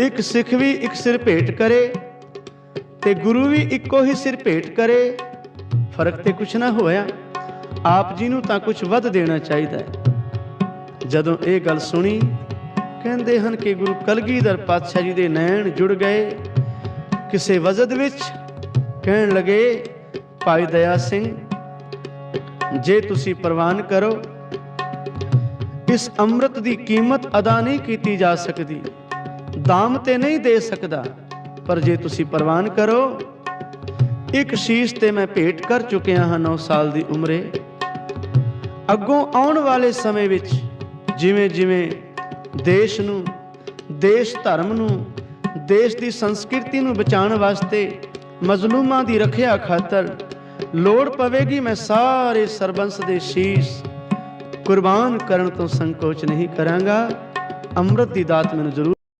ਇੱਕ ਸਿੱਖ ਵੀ ਇੱਕ ਸਿਰ ਭੇਟ ਕਰੇ ਤੇ ਗੁਰੂ ਵੀ ਇੱਕੋ ਹੀ ਸਿਰ ਭੇਟ ਕਰੇ, ਫ਼ਰਕ ਤੇ ਕੁਛ ਨਾ ਹੋਇਆ। ਆਪ ਜੀ ਨੂੰ ਤਾਂ ਕੁਛ ਵੱਧ ਦੇਣਾ ਚਾਹੀਦਾ ਹੈ। ਜਦੋਂ ਇਹ ਗੱਲ ਸੁਣੀ, ਕਹਿੰਦੇ ਹਨ ਕਿ ਗੁਰੂ ਕਲਗੀਧਰ ਪਾਤਸ਼ਾਹ ਜੀ ਦੇ ਨੈਣ ਜੁੜ ਗਏ। ਕਿਸੇ ਵਜਦ ਵਿੱਚ ਕਹਿਣ ਲਗੇ, ਭਾਈ ਦਇਆ ਸਿੰਘ, ਜੇ ਤੁਸੀਂ ਪ੍ਰਵਾਨ ਕਰੋ, ਇਸ ਅੰਮ੍ਰਿਤ ਦੀ ਕੀਮਤ ਅਦਾ ਨਹੀਂ ਕੀਤੀ ਜਾ ਸਕਦੀ। ਦਾਮ ਤੇ ਨਹੀਂ ਦੇ ਸਕਦਾ, ਪਰ ਜੇ ਤੁਸੀਂ ਪ੍ਰਵਾਨ ਕਰੋ, ਇੱਕ ਸ਼ੀਸ਼ ਤੇ ਮੈਂ ਭੇਟ ਕਰ ਚੁੱਕਿਆ ਹਾਂ 9 ਸਾਲ ਦੀ ਉਮਰੇ। ਅੱਗੋਂ ਆਉਣ ਵਾਲੇ ਸਮੇਂ ਵਿੱਚ ਜਿਵੇਂ ਜਿਵੇਂ ਦੇਸ਼ ਨੂੰ, ਦੇਸ਼ ਧਰਮ ਨੂੰ, ਦੇਸ਼ ਦੀ ਸੰਸਕ੍ਰਿਤੀ ਨੂੰ ਬਚਾਉਣ ਵਾਸਤੇ ਮਜ਼ਲੂਮਾਂ ਦੀ ਰੱਖਿਆ ਖਾਤਰ ਲੋੜ ਪਵੇਗੀ, ਮੈਂ ਸਾਰੇ ਸਰਬੰਸ ਦੇ ਸ਼ੀਸ਼ ਕੁਰਬਾਨ ਕਰਨ ਤੋਂ ਸੰਕੋਚ ਨਹੀਂ ਕਰਾਂਗਾ। ਅੰਮ੍ਰਿਤ ਦੀ ਦਾਤ ਮੈਨੂੰ ਜ਼ਰੂਰ